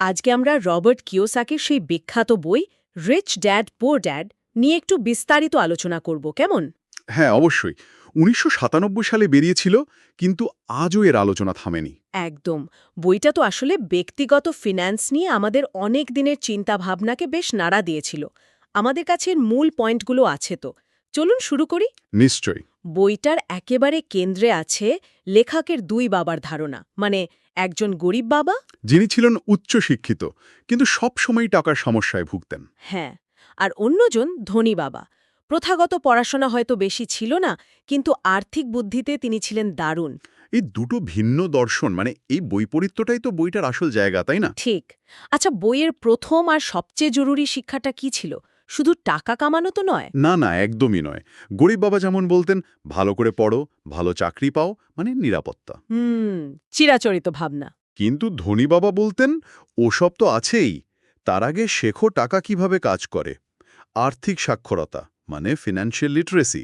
আজকে আমরা রবার্ট কিওসাকির সেই বিখ্যাত বই রিচ ড্যাড পোর ড্যাড নিয়ে একটু বিস্তারিত আলোচনা করব কেমন? হ্যাঁ অবশ্যই। উনিশশো সাতানব্বই সালে বেরিয়েছিল কিন্তু আজও এর আলোচনা থামেনি। একদম। বইটা তো আসলে ব্যক্তিগত ফিন্যান্স নিয়ে আমাদের অনেক দিনের চিন্তাভাবনাকে বেশ নাড়া দিয়েছিল। আমাদের কাছে এর মূল পয়েন্টগুলো আছে তো। চলুন শুরু করি। নিশ্চয়ই। বইটার একেবারে কেন্দ্রে আছে লেখকের দুই বাবার ধারণা মানে একজন গরিব বাবা? যিনি ছিলেন উচ্চ শিক্ষিত কিন্তু সব সময় টাকার সমস্যায় ভুগতেন। হ্যাঁ আর অন্যজন ধনী বাবা। প্রথাগত পড়াশোনা হয়তো বেশি ছিল না কিন্তু আর্থিক বুদ্ধিতে তিনি ছিলেন দারুণ। এই দুটো ভিন্ন দর্শন মানে এই বৈপরীত্যটাই তো বইটার আসল জায়গা তাই না? ঠিক। আচ্ছা বইয়ের প্রথম আর সবচেয়ে জরুরি শিক্ষাটা কি ছিল? শুধু টাকা কামানো তো নয়। না না একদমই নয়। গরিব বাবা যেমন বলতেন ভালো করে পড়ো ভালো চাকরি পাও মানে নিরাপত্তা। হুম চিরাচরিত ভাবনা। কিন্তু ধনী বাবা বলতেন ওসব তো আছেই। তার আগে শেখো টাকা কীভাবে কাজ করে। আর্থিক সাক্ষরতা মানে ফিনান্সিয়াল লিটারেসি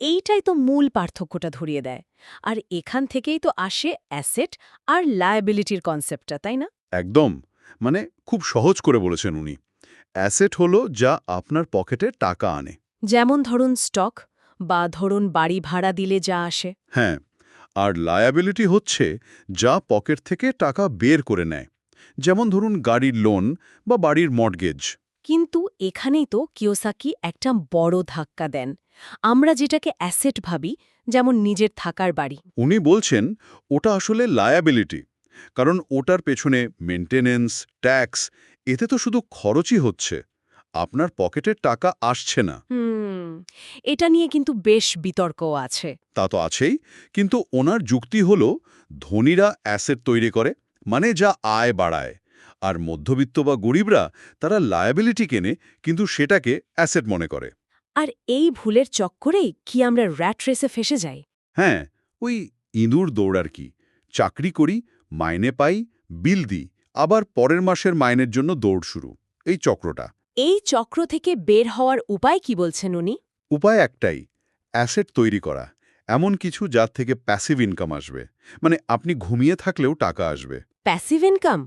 এইটাই তো মূল পার্থক্যটা ধরিয়ে দেয়। আর এখান থেকেই তো আসে অ্যাসেট আর লায়াবিলিটির কনসেপ্টটা তাই না? একদম। মানে খুব সহজ করে বলেছেন উনি। অ্যাসেট হলো যা আপনার পকেটে টাকা আনে। যেমন ধরুন স্টক বা ধরুন বাড়ি ভাড়া দিলে যা আসে। হ্যাঁ আর লায়াবিলিটি হচ্ছে যা পকেট থেকে টাকা বের করে নেয়। যেমন ধরুন গাড়ির লোন বা বাড়ির মর্গেজ কিন্তু এখানেই তো কিওসাকি একটা বড় ধাক্কা দেন। আমরা যেটাকে অ্যাসেট ভাবি যেমন নিজের থাকার বাড়ি। উনি বলছেন ওটা আসলে লায়াবিলিটি কারণ ওটার পেছনে মেনটেনেন্স ট্যাক্স এতে তো শুধু খরচই হচ্ছে। আপনার পকেটের টাকা আসছে না। এটা নিয়ে কিন্তু বেশ বিতর্ক আছে। তা তো আছেই কিন্তু ওনার যুক্তি হল ধনীরা অ্যাসেট তৈরি করে মানে যা আয় বাড়ায়। আর মধ্যবিত্ত বা গরিবরা তারা লায়াবিলিটি কেনে কিন্তু সেটাকে অ্যাসেট মনে করে। আর এই ভুলের চক্করেই কি আমরা র্যাট রেসে ফেসে যাই? হ্যাঁ ওই ইঁদুর দৌড়ার কি? চাকরি করি মাইনে পাই বিল দিই। আবার পরের মাসের মাইনের জন্য দৌড় শুরু। এই চক্রটা। এই চক্র থেকে বের হওয়ার উপায় কি বলছেন উনি? উপায় একটাই অ্যাসেট তৈরি করা। এমন কিছু যার থেকে প্যাসিভ ইনকাম আসবে। মানে আপনি ঘুমিয়ে থাকলেও টাকা আসবে। প্যাসিভ ইনকাম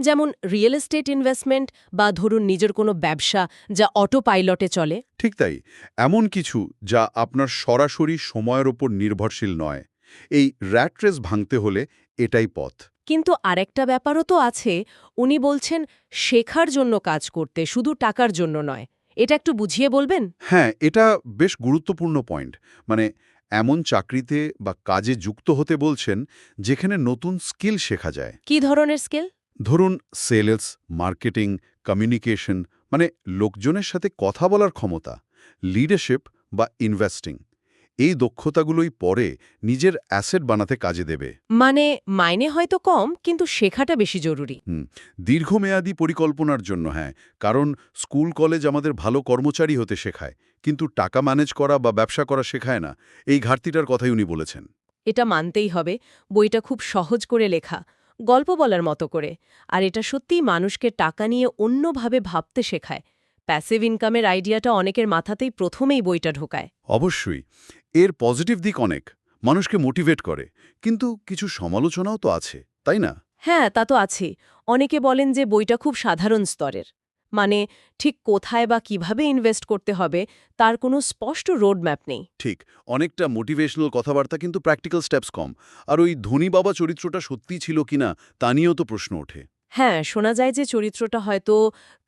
যেমন রিয়েল এস্টেট ইনভেস্টমেন্ট বা ধরুন নিজের কোনো ব্যবসা যা অটো পাইলটে চলে। ঠিক তাই এমন কিছু যা আপনার সরাসরি সময়ের ওপর নির্ভরশীল নয়। এই র্যাট রেস ভাঙতে হলে এটাই পথ। কিন্তু আরেকটা ব্যাপারও তো আছে। উনি বলছেন শেখার জন্য কাজ করতে শুধু টাকার জন্য নয়। এটা একটু বুঝিয়ে বলবেন? হ্যাঁ এটা বেশ গুরুত্বপূর্ণ পয়েন্ট। মানে এমন চাকরিতে বা কাজে যুক্ত হতে বলছেন যেখানে নতুন স্কিল শেখা যায়। কি ধরনের স্কিল? ধরুন সেলস মার্কেটিং কমিউনিকেশন মানে লোকজনের সাথে কথা বলার ক্ষমতা লিডারশিপ বা ইনভেস্টিং। এই দক্ষতাগুলোই পরে নিজের অ্যাসেট বানাতে কাজে দেবে। মানে মাইনে হয়তো কম কিন্তু শেখাটা বেশি জরুরি। দীর্ঘমেয়াদী পরিকল্পনার জন্য হ্যাঁ কারণ স্কুল কলেজ আমাদের ভালো কর্মচারী হতে শেখায় কিন্তু টাকা ম্যানেজ করা বা ব্যবসা করা শেখায় না এই ঘাটতিটার কথাই উনি বলেছেন। এটা মানতেই হবে বইটা খুব সহজ করে লেখা গল্প বলার মতো করে আর এটা সত্যিই মানুষকে টাকা নিয়ে অন্যভাবে ভাবতে শেখায়। প্যাসিভ ইনকামের আইডিয়াটা অনেকের মাথাতেই প্রথমেই বইটা ঢোকায়। অবশ্যই এর পজিটিভ দিক অনেক মানুষকে মোটিভেট করে কিন্তু কিছু সমালোচনাও তো আছে তাই না? হ্যাঁ তা তো আছেই। অনেকে বলেন যে বইটা খুব সাধারণ স্তরের মানে ঠিক কোথায় বা কীভাবে ইনভেস্ট করতে হবে তার কোনো স্পষ্ট রোডম্যাপ নেই। ঠিক অনেকটা মোটিভেশনাল কথাবার্তা কিন্তু প্র্যাকটিক্যাল স্টেপস কম আর ওই ধনী বাবা চরিত্রটা সত্যি ছিল কিনা তা নিয়েও তো প্রশ্ন ওঠে। হ্যাঁ শোনা যায় যে চরিত্রটা হয়তো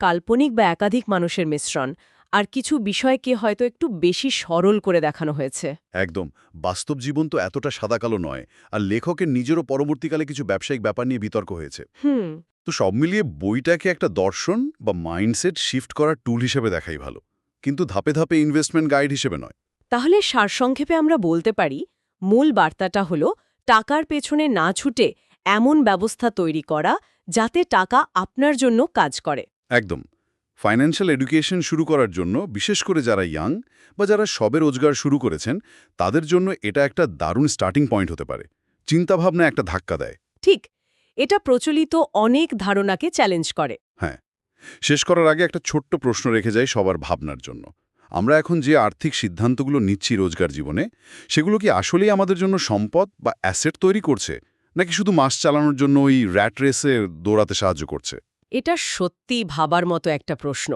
কাল্পনিক বা একাধিক মানুষের মিশ্রণ আর কিছু বিষয়কে হয়তো একটু বেশি সরল করে দেখানো হয়েছে। একদম। বাস্তব জীবন তো এতটা সাদাকালো নয় আর লেখকের নিজেরও পরবর্তীকালে কিছু ব্যবসায়িক ব্যাপার নিয়ে বিতর্ক হয়েছে। হুম। তো সব মিলিয়ে বইটাকে একটা দর্শন বা মাইন্ডসেট শিফট করার টুল হিসেবে দেখাই ভালো। কিন্তু ধাপে ধাপে ইনভেস্টমেন্ট গাইড হিসেবে নয়। তাহলে সারসংক্ষেপে আমরা বলতে পারি মূল বার্তাটা হলো টাকার পেছনে না ছুটে এমন ব্যবস্থা তৈরি করা যাতে টাকা আপনার জন্য কাজ করে। একদম। ফাইন্যান্সিয়াল এডুকেশন শুরু করার জন্য বিশেষ করে যারা ইয়াং বা যারা সবে রোজগার শুরু করেছেন তাদের জন্য এটা একটা দারুণ স্টার্টিং পয়েন্ট হতে পারে। চিন্তাভাবনা একটা ধাক্কা দেয়। ঠিক এটা প্রচলিত অনেক ধারণাকে চ্যালেঞ্জ করে। হ্যাঁ শেষ করার আগে একটা ছোট্ট প্রশ্ন রেখে যাই সবার ভাবনার জন্য। আমরা এখন যে আর্থিক সিদ্ধান্তগুলো নিচ্ছি রোজগার জীবনে সেগুলো কি আসলেই আমাদের জন্য সম্পদ বা অ্যাসেট তৈরি করছে নাকি শুধু মাস চালানোর জন্য ওই র্যাট রেসে দৌড়াতে সাহায্য করছে? এটা সত্যি ভাবার মতো একটা প্রশ্ন।